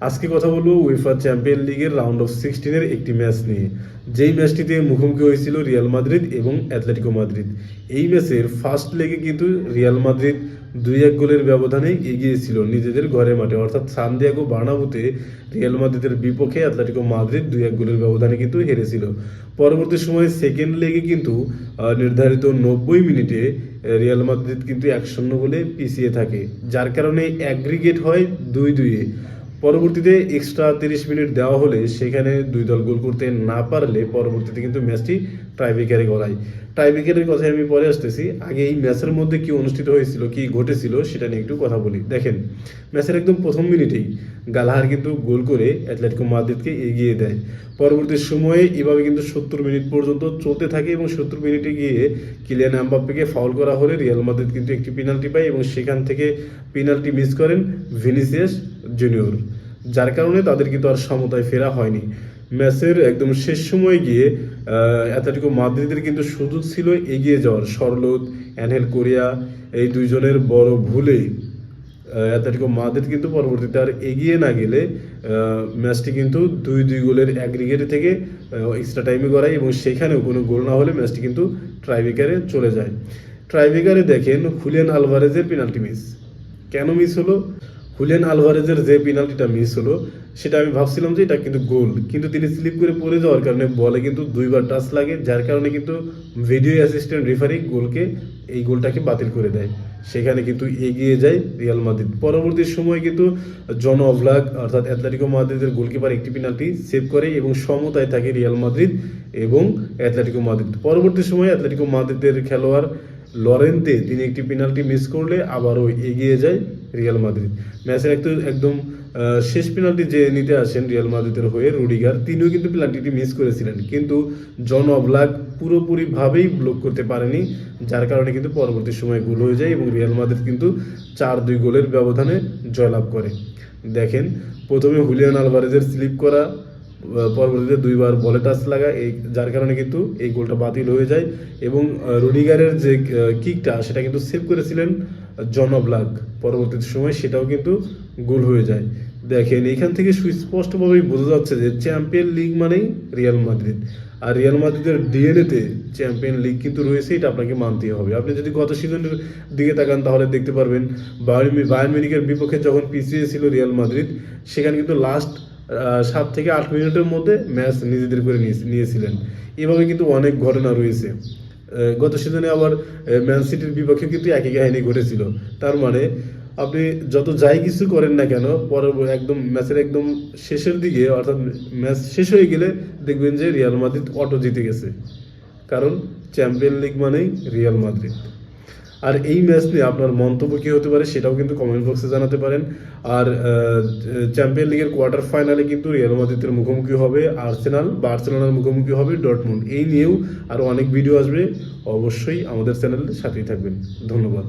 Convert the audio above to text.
আজকে কথা বলব উয়েফা চ্যাম্পিয়ন লিগের রাউন্ড অফ সিক্সটিনের একটি ম্যাচ নিয়ে। যেই ম্যাচটিতে মুখোমুখি হয়েছিল রিয়াল মাদ্রিদ এবং অ্যাথলেটিকো মাদ্রিদ এই ম্যাচের ফার্স্ট লেগে কিন্তু রিয়াল মাদ্রিদ দুই এক গোলের ব্যবধানে এগিয়েছিল নিজেদের ঘরে মাঠে। অর্থাৎ সানদিয়াগো বার্নাবুতে রিয়াল মাদ্রিদের বিপক্ষে অ্যাথলেটিকো মাদ্রিদ দুই এক গোলের ব্যবধানে কিন্তু হেরেছিল। পরবর্তী সময়ে সেকেন্ড লেগে কিন্তু নির্ধারিত নব্বই মিনিটে রিয়াল মাদ্রিদ কিন্তু এক শূন্য গোলে পিছিয়ে থাকে। যার কারণে অ্যাগ্রিগেট হয় দুই দুইয়ে পরবর্তীতে এক্সট্রা তিরিশ মিনিট দেওয়া হলে সেখানে দুই দল গোল করতে না পারলে পরবর্তীতে কিন্তু ম্যাচটি টাইব্রেকারে গড়ায়। টাইব্রেকারের কথায় আমি পরে আসতেছি। আগে এই ম্যাচের মধ্যে কি অনুষ্ঠিত হয়েছিল, কি ঘটেছিল, সেটা নিয়ে একটু কথা বলি। দেখেন, ম্যাচের একদম প্রথম মিনিটেই গালহার কিন্তু গোল করে অ্যাথলেটিকো মাদ্রিদকে এগিয়ে দেয়। পরবর্তী সময়ে এভাবে কিন্তু সত্তর মিনিট পর্যন্ত চলতে থাকে এবং সত্তর মিনিটে গিয়ে কিলিয়ান আম্বাপ্পেকে ফাউল করা হলে রিয়াল মাদ্রিদ কিন্তু একটি পেনাল্টি পায় এবং সেখান থেকে পেনাল্টি মিস করেন ভিনিসিয়াস জুনিয়র, যার কারণে তাদের কিন্তু আর সমতায় ফেরা হয়নি। ম্যাচের একদম শেষ সময়ে গিয়ে অ্যাথলেটিকো মাদ্রিদের কিন্তু সুযোগ ছিল এগিয়ে যাওয়ার। সরলোত অ্যানহেল কোরিয়া, এই দুইজনের বড় ভুলেই অ্যাথলেটিকো মাদ্রিদ কিন্তু পরবর্তীতে আর এগিয়ে না গেলে ম্যাচটি কিন্তু দুই দুই গোলের অ্যাগ্রিগেট থেকে এক্সট্রা টাইমে গড়ায় এবং সেখানেও কোনো গোল না হলে ম্যাচটি কিন্তু ট্রাইবেকারে চলে যায়। ট্রাইবেকারে দেখেন হুলিয়ান আলভারেজের পেনাল্টি মিস কেন মিস হলো? হুলিয়ান আলভারেজের যে পেনাল্টিটা মিস হলো, সেটা আমি ভাবছিলাম যে এটা কিন্তু গোল কিন্তু তিনি স্লিপ করে পড়ে যাওয়ার কারণে বলে কিন্তু দুইবার টাচ লাগে, যার কারণে কিন্তু ভিডিও অ্যাসিস্ট্যান্ট রেফারি গোলকে এই গোলটাকে বাতিল করে দেয়। সেখানে কিন্তু এগিয়ে যায় রিয়াল মাদ্রিদ পরবর্তী সময় কিন্তু জন অভলাক অর্থাৎ অ্যাথলেটিকো মাদ্রিদের গোলকিপার একটি পেনাল্টি সেভ করে এবং সমতায় থাকে রিয়াল মাদ্রিদ এবং অ্যাথলেটিকো মাদ্রিদ পরবর্তী সময়ে অ্যাথলেটিকো মাদ্রিদের খেলোয়াড় লরেন্তে তিনি একটি পেনাল্টি মিস করলে আবারও এগিয়ে যায় রিয়াল মাদ্রিদ। ম্যাচের একটু একদম শেষ পেনাল্টি যে নিতে আসেন রিয়াল মাদ্রিদের হয়ে রুডিগার, তিনিও কিন্তু পেনাল্টিটি মিস করেছিলেন। কিন্তু জন অবলাক পুরোপুরিভাবেই ব্লক করতে পারেনি, যার কারণে কিন্তু পরবর্তী সময় গোল হয়ে যায় এবং রিয়াল মাদ্রিদ কিন্তু চার দুই গোলের ব্যবধানে জয়লাভ করে। দেখেন, প্রথমে হুলিয়ান আলভারেজের স্লিপ করা পরবর্তীতে দুইবার বলে টাচ লাগা এই যার কারণে কিন্তু এই গোলটা বাতিল হয়ে যায়। এবং রুডিগারের যে কিকটা, সেটা কিন্তু সেভ করেছিলেন জন পরবর্তী সময় সেটাও কিন্তু গোল হয়ে যায়। দেখেন, এখান থেকে সুস্পষ্টভাবেই বোঝা যাচ্ছে যে চ্যাম্পিয়ন লিগ মানেই রিয়াল মাদ্রিদ। আর রিয়াল মাদ্রিদের ডিএনএতে চ্যাম্পিয়ন লিগ কিন্তু রয়েছে, এটা আপনাকে মানতেই হবে। আপনি যদি গত সিজনের দিকে তাকান, তাহলে দেখতে পারবেন, বায়ার্ন মিউনিখের বিপক্ষে যখন পিছিয়ে ছিল রিয়াল মাদ্রিদ, সেখানে কিন্তু লাস্ট সাত থেকে আট মিনিটের মধ্যে ম্যাচ নিজেদের করে নিয়েছিলেন। এভাবে কিন্তু অনেক ঘটনা রয়েছে। গত সিজনে আবার ম্যান সিটির বিপক্ষে কিন্তু একই কাহিনী ঘটেছিল। তার মানে আপনি যত যাই কিছু করেন না কেন পরে একদম ম্যাচের একদম শেষের দিকে, অর্থাৎ ম্যাচ শেষ হয়ে গেলে দেখবেন যে রিয়াল মাদ্রিদ অটো জিতে গেছে। কারণ, চ্যাম্পিয়ন লিগ মানেই রিয়াল মাদ্রিদ। আর এই ম্যাচ নিয়ে আপনার মন্তব্য কী হতে পারে সেটাও কিন্তু কমেন্ট বক্সে জানাতে পারেন। আর চ্যাম্পিয়ন লিগের কোয়ার্টার ফাইনালে কিন্তু রিয়াল মাদ্রিদের মুখোমুখি হবে আর্সেনাল বার্সেলোনার মুখোমুখি হবে ডটমুন্ড এই নিয়েও আরও অনেক ভিডিও আসবে। অবশ্যই আমাদের চ্যানেলের সাথেই থাকবেন। ধন্যবাদ।